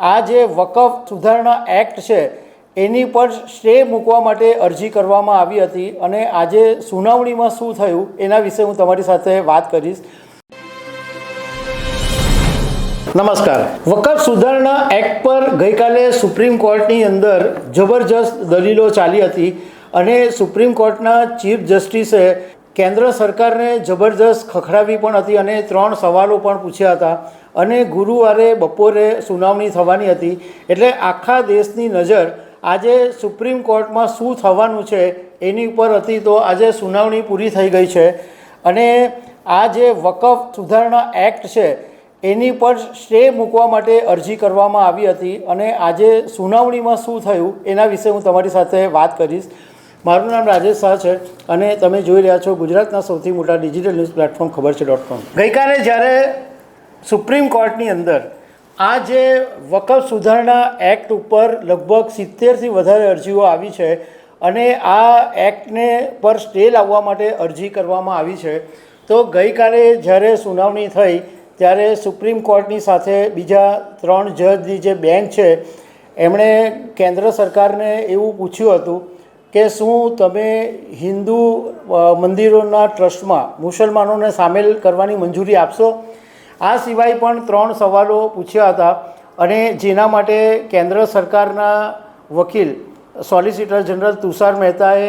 આ જે વકફ સુધારણા એક્ટ છે એની પર સ્ટે મૂકવા માટે અરજી કરવામાં આવી હતી અને આજે સુનાવણીમાં શું થયું એના વિશે હું તમારી સાથે વાત કરીશ. નમસ્કાર. વકફ સુધારણા એક્ટ પર ગઈકાલે સુપ્રીમ કોર્ટની અંદર જબરજસ્ત દલીલો ચાલી હતી અને સુપ્રીમ કોર્ટના ચીફ જસ્ટિસે કેન્દ્ર સરકારને જબરજસ્ત ખખડાવી પણ હતી અને ત્રણ સવાલો પણ પૂછ્યા હતા. અને ગુરુવારે બપોરે સુનાવણી થવાની હતી. એટલે આખા દેશની નજર આજે સુપ્રીમ કોર્ટમાં શું થવાનું છે એની ઉપર હતી તો આજે સુનાવણી પૂરી થઈ ગઈ છે. અને આ જે વકફ સુધારણા એક્ટ છે, એની પર સ્ટે મૂકવા માટે અરજી કરવામાં આવી હતી. અને આજે સુનાવણીમાં શું થયું એના વિશે હું તમારી સાથે વાત કરીશ. મારું નામ રાજેશ શાહ છે અને તમે જોઈ રહ્યા છો ગુજરાતના સૌથી મોટા ડિજિટલ ન્યૂઝ પ્લેટફોર્મ ખબર છે ડોટ કોમ. ગઈકાલે જ્યારે સુપ્રીમ કોર્ટની અંદર આ જે વકફ સુધારણા એક્ટ ઉપર લગભગ સિત્તેરથી વધારે અરજીઓ આવી છે અને આ એક્ટને પર સ્ટે લાવવા માટે અરજી કરવામાં આવી છે, તો ગઈકાલે જ્યારે સુનાવણી થઈ ત્યારે સુપ્રીમ કોર્ટની સાથે બીજા ત્રણ જજની જે બેન્ચ છે, એમણે કેન્દ્ર સરકારને એવું પૂછ્યું હતું કે શું તમે હિન્દુ મંદિરોના ટ્રસ્ટમાં મુસલમાનોને સામેલ કરવાની મંજૂરી આપશો? આ સિવાય પણ ત્રણ સવાલો પૂછ્યા હતા અને જેના માટે કેન્દ્ર સરકારના વકીલ, સોલિસિટર જનરલ તુષાર મહેતાએ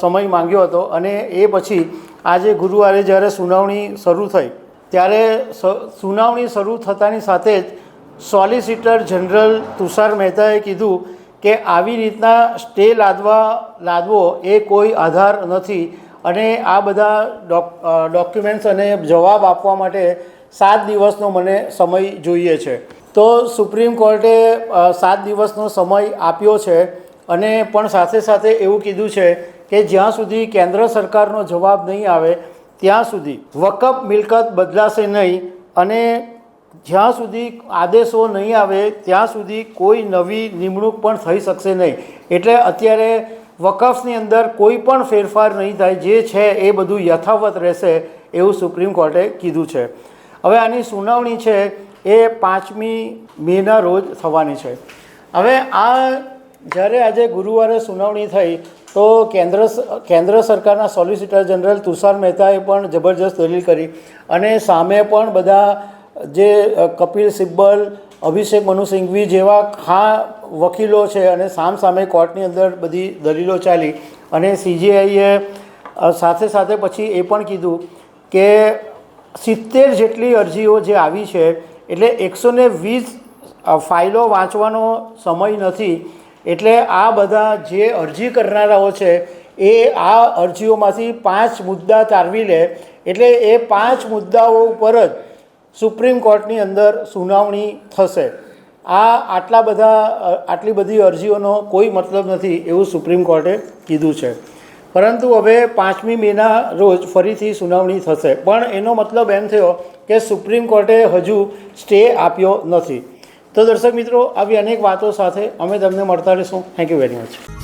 સમય માંગ્યો હતો અને એ પછી આજે ગુરુવારે જ્યારે સુનાવણી શરૂ થઈ, ત્યારે સુનાવણી શરૂ થતાની સાથે જ સોલિસિટર જનરલ તુષાર મહેતાએ કીધું કે આવી રીતના સ્ટે લાદવા, લાદવો એ કોઈ આધાર નથી. અને આ બધા ડોક ડોક્યુમેન્ટ્સ અને જવાબ આપવા માટે સાત દિવસનો મને સમય જોઈએ છે. તો સુપ્રીમ કોર્ટે સાત દિવસનો સમય આપ્યો છે અને પણ સાથે સાથે એવું કીધું છે કે જ્યાં સુધી કેન્દ્ર સરકારનો જવાબ નહીં આવે, ત્યાં સુધી વકફ મિલકત બદલાશે નહીં અને જ્યાં સુધી આદેશો નહીં આવે, ત્યાં સુધી કોઈ નવી નિમણૂક પણ થઈ શકશે નહીં. એટલે અત્યારે વકફની અંદર કોઈ પણ ફેરફાર નહીં થાય, જે છે એ બધું યથાવત રહેશે એવું સુપ્રીમ કોર્ટે કીધું છે. હવે આની સુનાવણી છે એ પાંચમી મેના રોજ થવાની છે. હવે આ જ્યારે આજે ગુરુવારે સુનાવણી થઈ, તો કેન્દ્ર કેન્દ્ર સરકારના સોલિસિટર જનરલ તુષાર મહેતાએ પણ જબરજસ્ત દલીલ કરી અને સામે પણ બધા જે કપિલ સિબ્બલ, અભિષેક મનુ સિંઘવી જેવા ખા વકીલો છે અને સામ સામે કોર્ટની અંદર બધી દલીલો ચાલી. અને સીજીઆઈએ સાથે સાથે પછી એ પણ કીધું કે સિત્તેર જેટલી અરજીઓ જે આવી છે, એટલે એકસો ને વીસ ફાઇલો વાંચવાનો સમય નથી, એટલે આ બધા જે અરજી કરનારાઓ છે, એ આ અરજીઓમાંથી પાંચ મુદ્દા તારવી લે. એટલે એ પાંચ મુદ્દાઓ ઉપર જ સુપ્રીમ કોર્ટની અંદર સુનાવણી થશે. આ આટલા બધા આટલી બધી અરજીઓનો કોઈ મતલબ નથી એવું સુપ્રીમ કોર્ટે કીધું છે. પરંતુ હવે પાંચમી મેના રોજ ફરીથી સુનાવણી થશે. પણ એનો મતલબ એમ થયો કે સુપ્રીમ કોર્ટે હજુ સ્ટે આપ્યો નથી. તો દર્શક મિત્રો, આવી અનેક વાતો સાથે અમે તમને મળતા રહીશું. Thank you very much